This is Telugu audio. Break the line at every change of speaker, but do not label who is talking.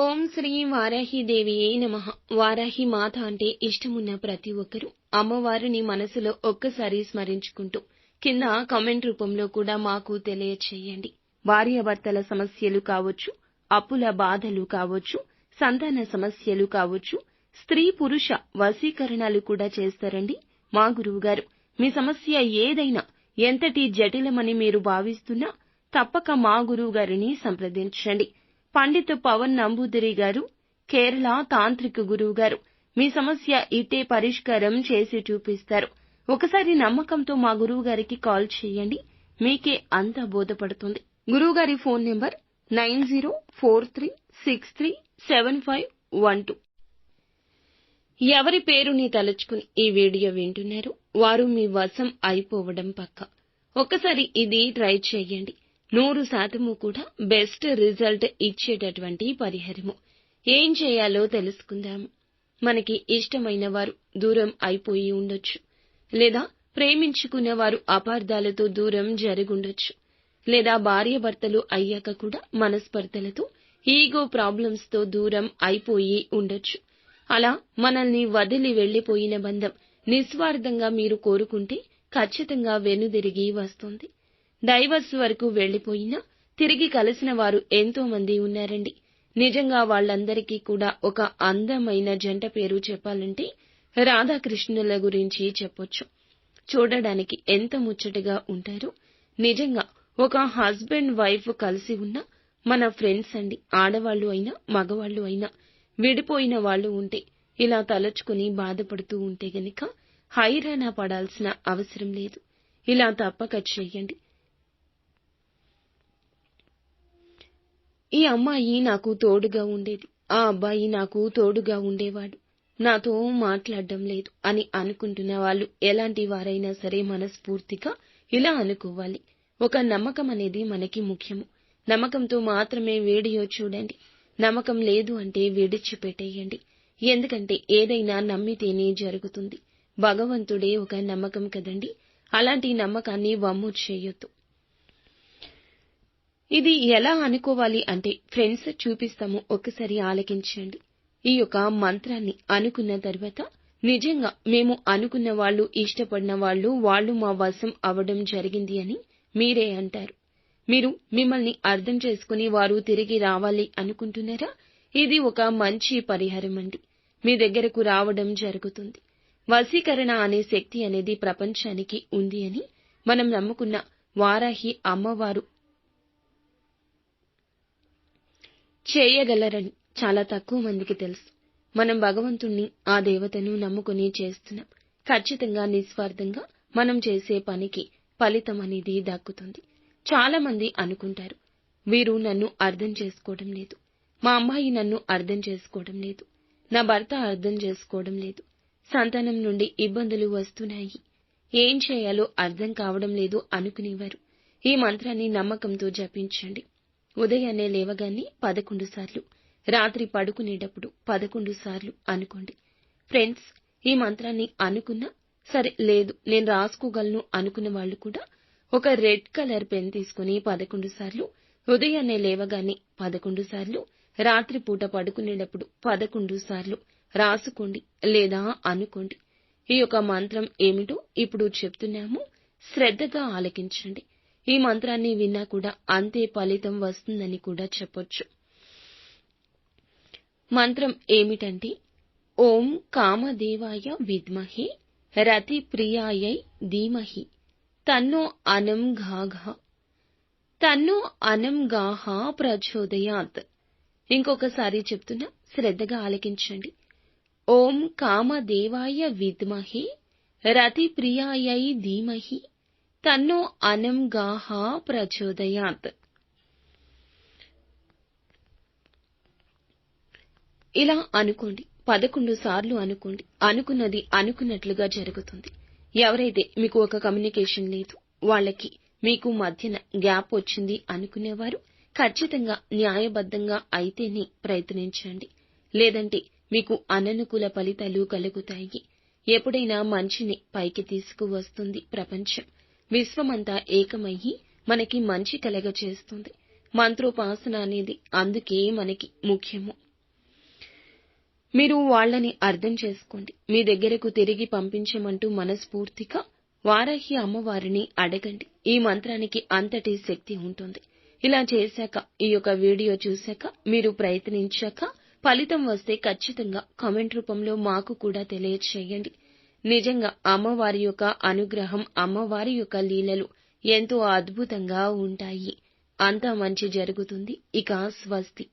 ఓం శ్రీ వారాహిదేవియే నమ. వారాహి మాత అంటే ఇష్టమున్న ప్రతి ఒక్కరూ. అమ్మవారిని మనసులో ఒక్కసారి స్మరించుకుంటూ కింద కామెంట్ రూపంలో కూడా మాకు తెలియచేయండి. భార్యాభర్తల సమస్యలు కావచ్చు అప్పుల బాధలు కావచ్చు సంతాన సమస్యలు కావచ్చు స్త్రీ పురుష వశీకరణాలు కూడా చేస్తారండి మా గురువుగారు. మీ సమస్య ఏదైనా ఎంతటి జటిలమని మీరు భావిస్తున్నా తప్పక మా గురువు గారిని సంప్రదించండి. పండిత్ పవన్ నంబూదిరి గారు కేరళ తాంత్రిక గురువు గారు. మీ సమస్య ఇట్టే పరిష్కారం చేసి చూపిస్తారు. ఒకసారి నమ్మకంతో మా గురువు గారికి కాల్ చేయండి. మీకే అంతా బోధపడుతుంది. గురువు గారి phone number nine zero four three six three seven five one two. ఎవరి పేరుని తలుచుకుని ఈ వీడియో వింటున్నారు? వారు మీ వశం అయిపోవడం పక్క. ఒక్కసారి ఇది ట్రై చేయండి. నూరు శాతము కూడా బెస్ట్ రిజల్ట్ ఇచ్చేటటువంటి పరిహారము. ఏం చేయాలో తెలుసుకుందాము మనకి ఇష్టమైన వారు దూరం అయిపోయి ఉండొచ్చు. లేదా ప్రేమించుకున్న వారు అపార్థాలతో దూరం జరుగుండొచ్చు లేదా భార్యాభర్తలు అయ్యాక కూడా మనస్పర్ధలతో ఈగో ప్రాబ్లమ్స్తో దూరం అయిపోయి ఉండొచ్చు. అలా మనల్ని వదిలి వెళ్ళిపోయిన బంధం నిస్వార్థంగా మీరు కోరుకుంటే ఖచ్చితంగా వెనుదిరిగి వస్తుంది. డైవర్స్ వరకు వెళ్ళిపోయినా తిరిగి కలిసిన వారు ఎంతో మంది ఉన్నారండి. నిజంగా వాళ్ళందరికీ కూడా ఒక అందమైన జంట పేరు చెప్పాలంటే రాధాకృష్ణుల గురించి చెప్పొచ్చు. చూడడానికి ఎంత ముచ్చటగా ఉంటారు. నిజంగా ఒక హస్బెండ్ వైఫ్ కలిసి ఉన్న మన ఫ్రెండ్స్ అండి. ఆడవాళ్ళు అయినా మగవాళ్ళు అయినా విడిపోయిన వాళ్ళు ఉంటే ఇలా తలుచుకుని బాధపడుతూ ఉంటే గనుక హైరాణ పడాల్సిన అవసరం లేదు. ఇలా తప్పక చెయ్యండి ఈ అమ్మాయి నాకు తోడుగా ఉండేది. ఆ అబ్బాయి నాకు తోడుగా ఉండేవాడు. నాతో మాట్లాడడం లేదు అని అనుకుంటున్న వాళ్ళు ఎలాంటి వారైనా సరే మనస్ఫూర్తిగా ఇలా అనుకోవాలి. ఒక నమ్మకం అనేది మనకి ముఖ్యము. నమ్మకంతో మాత్రమే వీడియో చూడండి. నమ్మకం లేదు అంటే విడిచిపెట్టేయండి. ఎందుకంటే ఏదైనా నమ్మితేనే జరుగుతుంది. భగవంతుడే ఒక నమ్మకం కదండి. అలాంటి నమ్మకాన్ని వమ్ము చేయొద్దు. ఇది ఎలా అనుకోవాలి అంటే ఫ్రెండ్స్ చూపిస్తాము ఒక్కసారి ఆలకించండి. ఈ యొక్క మంత్రాన్ని అనుకున్న తర్వాత నిజంగా మేము అనుకున్న వాళ్ళు ఇష్టపడిన వాళ్ళు వాళ్ళు మా వశం అవడం జరిగింది అని మీరే అంటారు. మీరు మిమ్మల్ని అర్థం చేసుకుని వారు తిరిగి రావాలి అనుకుంటున్నారా? ఇది ఒక మంచి పరిహారం అండి. మీ దగ్గరకు రావడం జరుగుతుంది. వశీకరణ అనే శక్తి అనేది ప్రపంచానికి ఉంది అని మనం నమ్ముకున్న వారాహి అమ్మవారు చేయగలరని చాలా తక్కువ మందికి తెలుసు. మనం భగవంతుణ్ణి ఆ దేవతను నమ్ముకుని చేస్తున్నాం. ఖచ్చితంగా నిస్వార్థంగా మనం చేసే పనికి ఫలితం అనేది దక్కుతుంది. చాలా మంది అనుకుంటారు వీరు నన్ను అర్థం చేసుకోవడం లేదు. మా అమ్మాయి నన్ను అర్థం చేసుకోవడం లేదు. నా భర్త అర్థం చేసుకోవడం లేదు. సంతానం నుండి ఇబ్బందులు వస్తున్నాయి. ఏం చేయాలో అర్థం కావడం లేదు అనుకునేవారు. ఈ మంత్రాన్ని నమ్మకంతో జపించండి. ఉదయాన్నే లేవగానే పదకొండు సార్లు రాత్రి పడుకునేటప్పుడు పదకొండు సార్లు అనుకోండి. ఫ్రెండ్స్ ఈ మంత్రాన్ని అనుకున్నా సరే లేదు నేను రాసుకోగలను అనుకున్న వాళ్ళు కూడా ఒక రెడ్ కలర్ పెన్ తీసుకుని పదకొండు సార్లు ఉదయాన్నే లేవగానే పదకొండు సార్లు రాత్రిపూట పడుకునేటప్పుడు పదకొండు సార్లు రాసుకోండి లేదా అనుకోండి. ఈ యొక్క మంత్రం ఏమిటో ఇప్పుడు చెప్తున్నాము. శ్రద్ధగా ఆలకించండి. ఈ మంత్రాన్ని విన్నా కూడా అంతే ఫలితం వస్తుందని కూడా చెప్పొచ్చు. మంత్రం ఏమిటంటే ఓం కామదేవాయ విద్మహే రతి ప్రియాయై ధీమహి తన్నో అనం ఘాఘ తన్నో అనం గాహ ప్రచోదయాత్. ఇంకొకసారి చెప్తున్నా శ్రద్ధగా ఆలకించండి. ఓం కామదేవాయ విద్మహే రతి ప్రియాయై ధీమహి తన్ను అనం గాహ ప్రచోదయాత్. ఇలా అనుకోండి పదకొండు సార్లు అనుకోండి అనుకున్నది అనుకున్నట్లుగా జరుగుతుంది. ఎవరైతే మీకు ఒక కమ్యూనికేషన్ లేదు వాళ్ళకి మీకు మధ్యన గ్యాప్ వచ్చింది అనుకునేవారు ఖచ్చితంగా న్యాయబద్ధంగా అయితేనే ప్రయత్నించండి. లేదంటే మీకు అననుకూల ఫలితాలు కలుగుతాయి. ఎప్పుడైనా మంచిని పైకి తీసుకువస్తుంది ప్రపంచం. విశ్వమంతా ఏకమయ్యి మనకి మంచి కలగ చేస్తుంది. మంత్రోపాసన అనేది అందుకే మనకి ముఖ్యము. మీరు వాళ్ళని అర్థం చేసుకోండి. మీ దగ్గరకు తిరిగి పంపించమంటూ మనస్ఫూర్తిగా వారాహి అమ్మవారిని అడగండి. ఈ మంత్రానికి అంతటి శక్తి ఉంటుంది. ఇలా చేశాక ఈ యొక్క వీడియో చూశాక మీరు ప్రయత్నించాక ఫలితం వస్తే ఖచ్చితంగా కామెంట్ రూపంలో మాకు కూడా తెలియచేయండి. నిజంగా అమ్మవారి యొక్క అనుగ్రహం అమ్మవారి యొక్క లీలలు ఎంతో అద్భుతంగా ఉంటాయి. అంతా మంచి జరుగుతుంది. ఇక స్వస్తి.